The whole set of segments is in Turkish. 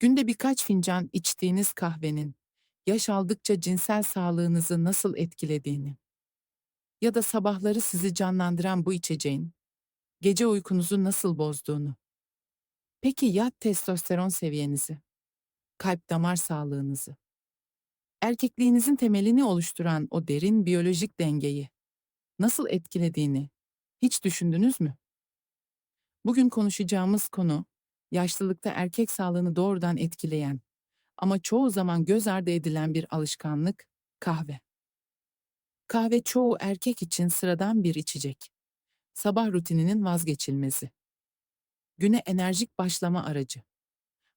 Günde birkaç fincan içtiğiniz kahvenin yaş aldıkça cinsel sağlığınızı nasıl etkilediğini ya da sabahları sizi canlandıran bu içeceğin gece uykunuzu nasıl bozduğunu. Peki ya testosteron seviyenizi, kalp damar sağlığınızı, erkekliğinizin temelini oluşturan o derin biyolojik dengeyi nasıl etkilediğini hiç düşündünüz mü? Bugün konuşacağımız konu yaşlılıkta erkek sağlığını doğrudan etkileyen ama çoğu zaman göz ardı edilen bir alışkanlık kahve. Kahve çoğu erkek için sıradan bir içecek. Sabah rutininin vazgeçilmezi. Güne enerjik başlama aracı.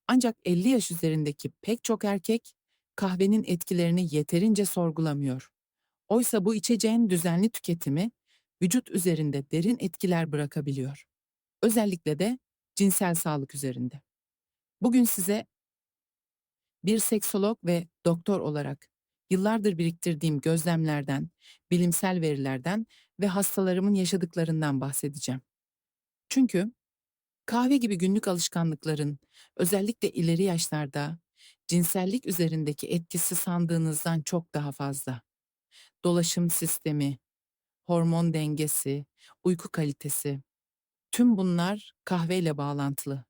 Ancak 50 yaş üzerindeki pek çok erkek kahvenin etkilerini yeterince sorgulamıyor. Oysa bu içeceğin düzenli tüketimi vücut üzerinde derin etkiler bırakabiliyor. Özellikle de cinsel sağlık üzerinde. Bugün size bir seksolog ve doktor olarak yıllardır biriktirdiğim gözlemlerden, bilimsel verilerden ve hastalarımın yaşadıklarından bahsedeceğim. Çünkü kahve gibi günlük alışkanlıkların özellikle ileri yaşlarda cinsellik üzerindeki etkisi sandığınızdan çok daha fazla. Dolaşım sistemi, hormon dengesi, uyku kalitesi, tüm bunlar kahveyle bağlantılı.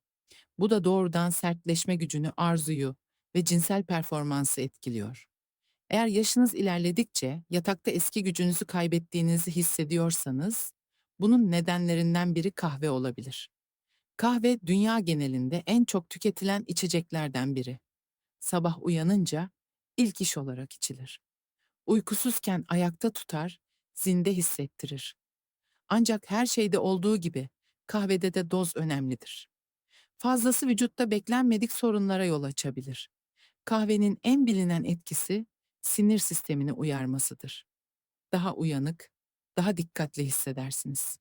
Bu da doğrudan sertleşme gücünü, arzuyu ve cinsel performansı etkiliyor. Eğer yaşınız ilerledikçe yatakta eski gücünüzü kaybettiğinizi hissediyorsanız, bunun nedenlerinden biri kahve olabilir. Kahve dünya genelinde en çok tüketilen içeceklerden biri. Sabah uyanınca ilk iş olarak içilir. Uykusuzken ayakta tutar, zinde hissettirir. Ancak her şeyde olduğu gibi kahvede de doz önemlidir. Fazlası vücutta beklenmedik sorunlara yol açabilir. Kahvenin en bilinen etkisi sinir sistemini uyarmasıdır. Daha uyanık, daha dikkatli hissedersiniz.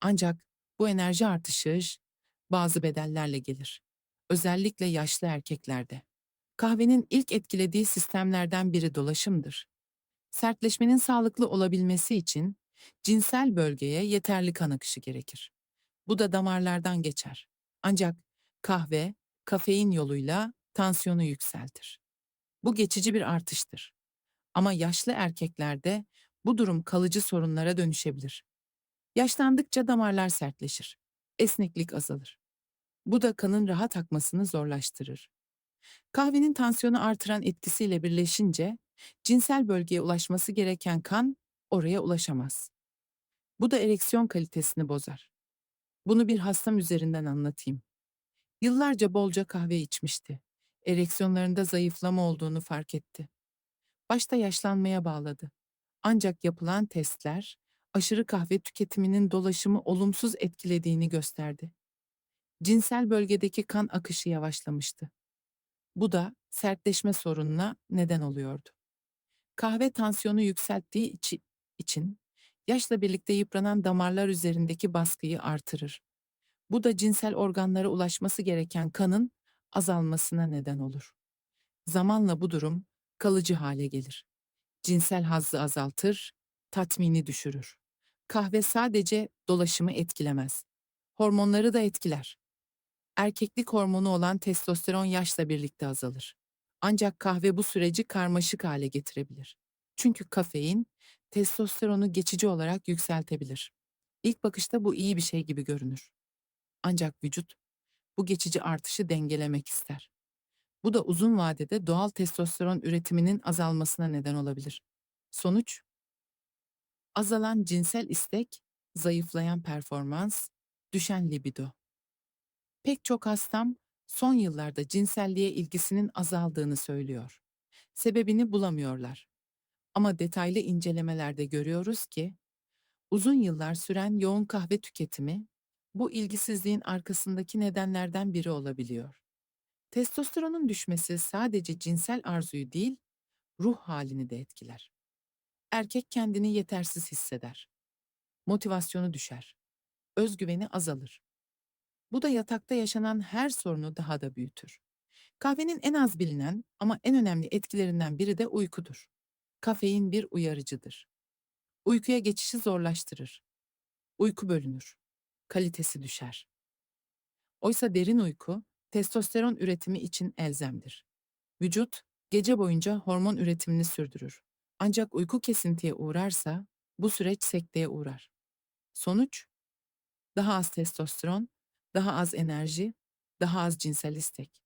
Ancak bu enerji artışı bazı bedellerle gelir. Özellikle yaşlı erkeklerde. Kahvenin ilk etkilediği sistemlerden biri dolaşımdır. Sertleşmenin sağlıklı olabilmesi için cinsel bölgeye yeterli kan akışı gerekir. Bu da damarlardan geçer. Ancak kahve, kafein yoluyla tansiyonu yükseltir. Bu geçici bir artıştır. Ama yaşlı erkeklerde bu durum kalıcı sorunlara dönüşebilir. Yaşlandıkça damarlar sertleşir. Esneklik azalır. Bu da kanın rahat akmasını zorlaştırır. Kahvenin tansiyonu artıran etkisiyle birleşince cinsel bölgeye ulaşması gereken kan oraya ulaşamaz. Bu da ereksiyon kalitesini bozar. Bunu bir hastam üzerinden anlatayım. Yıllarca bolca kahve içmişti. Ereksiyonlarında zayıflama olduğunu fark etti. Başta yaşlanmaya bağladı. Ancak yapılan testler aşırı kahve tüketiminin dolaşımı olumsuz etkilediğini gösterdi. Cinsel bölgedeki kan akışı yavaşlamıştı. Bu da sertleşme sorununa neden oluyordu. Kahve tansiyonu yükselttiği içi- için yaşla birlikte yıpranan damarlar üzerindeki baskıyı artırır. Bu da cinsel organlara ulaşması gereken kanın azalmasına neden olur. Zamanla bu durum kalıcı hale gelir. Cinsel hazzı azaltır, tatmini düşürür. Kahve sadece dolaşımı etkilemez. Hormonları da etkiler. Erkeklik hormonu olan testosteron yaşla birlikte azalır. Ancak kahve bu süreci karmaşık hale getirebilir. Çünkü kafein testosteronu geçici olarak yükseltebilir. İlk bakışta bu iyi bir şey gibi görünür. Ancak vücut bu geçici artışı dengelemek ister. Bu da uzun vadede doğal testosteron üretiminin azalmasına neden olabilir. Sonuç azalan cinsel istek, zayıflayan performans, düşen libido. Pek çok hastam son yıllarda cinselliğe ilgisinin azaldığını söylüyor. Sebebini bulamıyorlar. Ama detaylı incelemelerde görüyoruz ki uzun yıllar süren yoğun kahve tüketimi bu ilgisizliğin arkasındaki nedenlerden biri olabiliyor. Testosteronun düşmesi sadece cinsel arzuyu değil, ruh halini de etkiler. Erkek kendini yetersiz hisseder. Motivasyonu düşer. Özgüveni azalır. Bu da yatakta yaşanan her sorunu daha da büyütür. Kahvenin en az bilinen ama en önemli etkilerinden biri de uykudur. Kafein bir uyarıcıdır. Uykuya geçişi zorlaştırır. Uyku bölünür. Kalitesi düşer. Oysa derin uyku testosteron üretimi için elzemdir. Vücut, gece boyunca hormon üretimini sürdürür. Ancak uyku kesintiye uğrarsa bu süreç sekteye uğrar. Sonuç, daha az testosteron, daha az enerji, daha az cinsel istek.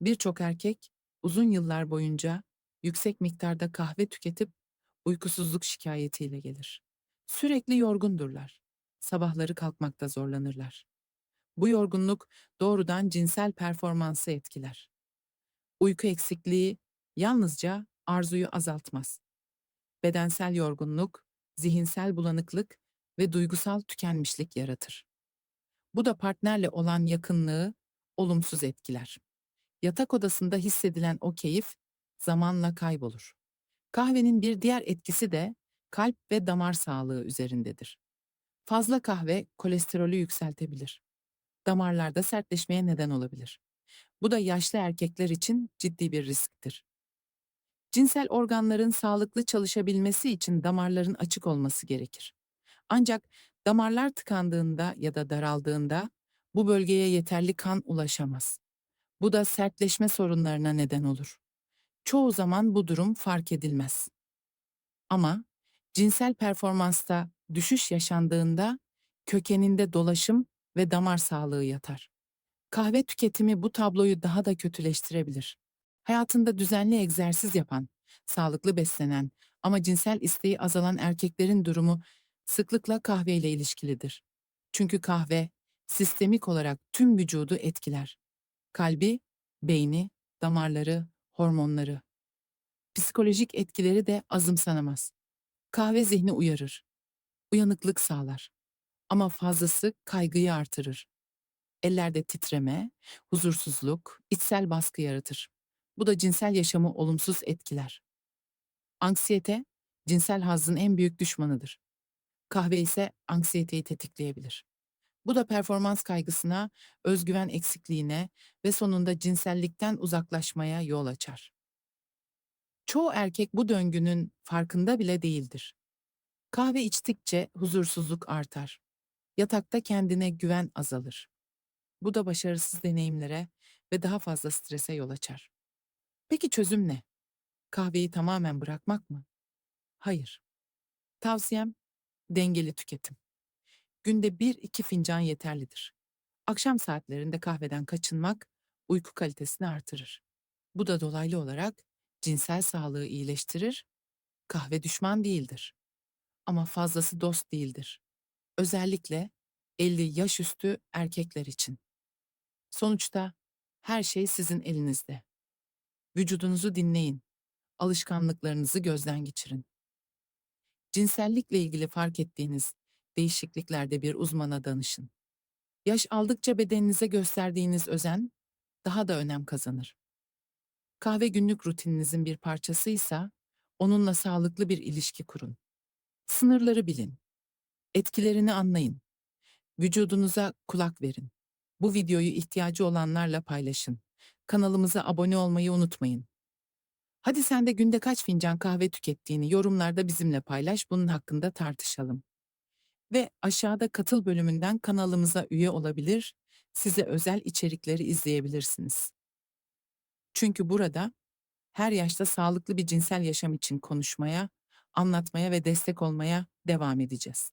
Birçok erkek uzun yıllar boyunca yüksek miktarda kahve tüketip uykusuzluk şikayetiyle gelir. Sürekli yorgundurlar. Sabahları kalkmakta zorlanırlar. Bu yorgunluk doğrudan cinsel performansı etkiler. Uyku eksikliği yalnızca arzuyu azaltmaz. Bedensel yorgunluk, zihinsel bulanıklık ve duygusal tükenmişlik yaratır. Bu da partnerle olan yakınlığı olumsuz etkiler. Yatak odasında hissedilen o keyif zamanla kaybolur. Kahvenin bir diğer etkisi de kalp ve damar sağlığı üzerindedir. Fazla kahve kolesterolü yükseltebilir. Damarlarda sertleşmeye neden olabilir. Bu da yaşlı erkekler için ciddi bir risktir. Cinsel organların sağlıklı çalışabilmesi için damarların açık olması gerekir. Ancak damarlar tıkandığında ya da daraldığında bu bölgeye yeterli kan ulaşamaz. Bu da sertleşme sorunlarına neden olur. Çoğu zaman bu durum fark edilmez. Ama cinsel performansta düşüş yaşandığında kökeninde dolaşım ve damar sağlığı yatar. Kahve tüketimi bu tabloyu daha da kötüleştirebilir. Hayatında düzenli egzersiz yapan, sağlıklı beslenen ama cinsel isteği azalan erkeklerin durumu sıklıkla kahve ile ilişkilidir. Çünkü kahve sistemik olarak tüm vücudu etkiler. Kalbi, beyni, damarları, hormonları. Psikolojik etkileri de azımsanamaz. Kahve zihni uyarır. Uyanıklık sağlar. Ama fazlası kaygıyı artırır. Ellerde titreme, huzursuzluk, içsel baskı yaratır. Bu da cinsel yaşamı olumsuz etkiler. Anksiyete, cinsel hazzın en büyük düşmanıdır. Kahve ise anksiyeteyi tetikleyebilir. Bu da performans kaygısına, özgüven eksikliğine ve sonunda cinsellikten uzaklaşmaya yol açar. Çoğu erkek bu döngünün farkında bile değildir. Kahve içtikçe huzursuzluk artar. Yatakta kendine güven azalır. Bu da başarısız deneyimlere ve daha fazla strese yol açar. Peki çözüm ne? Kahveyi tamamen bırakmak mı? Hayır. Tavsiyem dengeli tüketim. Günde bir iki fincan yeterlidir. Akşam saatlerinde kahveden kaçınmak uyku kalitesini artırır. Bu da dolaylı olarak cinsel sağlığı iyileştirir. Kahve düşman değildir. Ama fazlası dost değildir. Özellikle 50 yaş üstü erkekler için. Sonuçta her şey sizin elinizde. Vücudunuzu dinleyin. Alışkanlıklarınızı gözden geçirin. Cinsellikle ilgili fark ettiğiniz değişikliklerde bir uzmana danışın. Yaş aldıkça bedeninize gösterdiğiniz özen daha da önem kazanır. Kahve günlük rutininizin bir parçasıysa onunla sağlıklı bir ilişki kurun. Sınırları bilin. Etkilerini anlayın. Vücudunuza kulak verin. Bu videoyu ihtiyacı olanlarla paylaşın. Kanalımıza abone olmayı unutmayın. Hadi sen de günde kaç fincan kahve tükettiğini yorumlarda bizimle paylaş, bunun hakkında tartışalım. Ve aşağıda katıl bölümünden kanalımıza üye olabilir, size özel içerikleri izleyebilirsiniz. Çünkü burada her yaşta sağlıklı bir cinsel yaşam için konuşmaya, anlatmaya ve destek olmaya devam edeceğiz.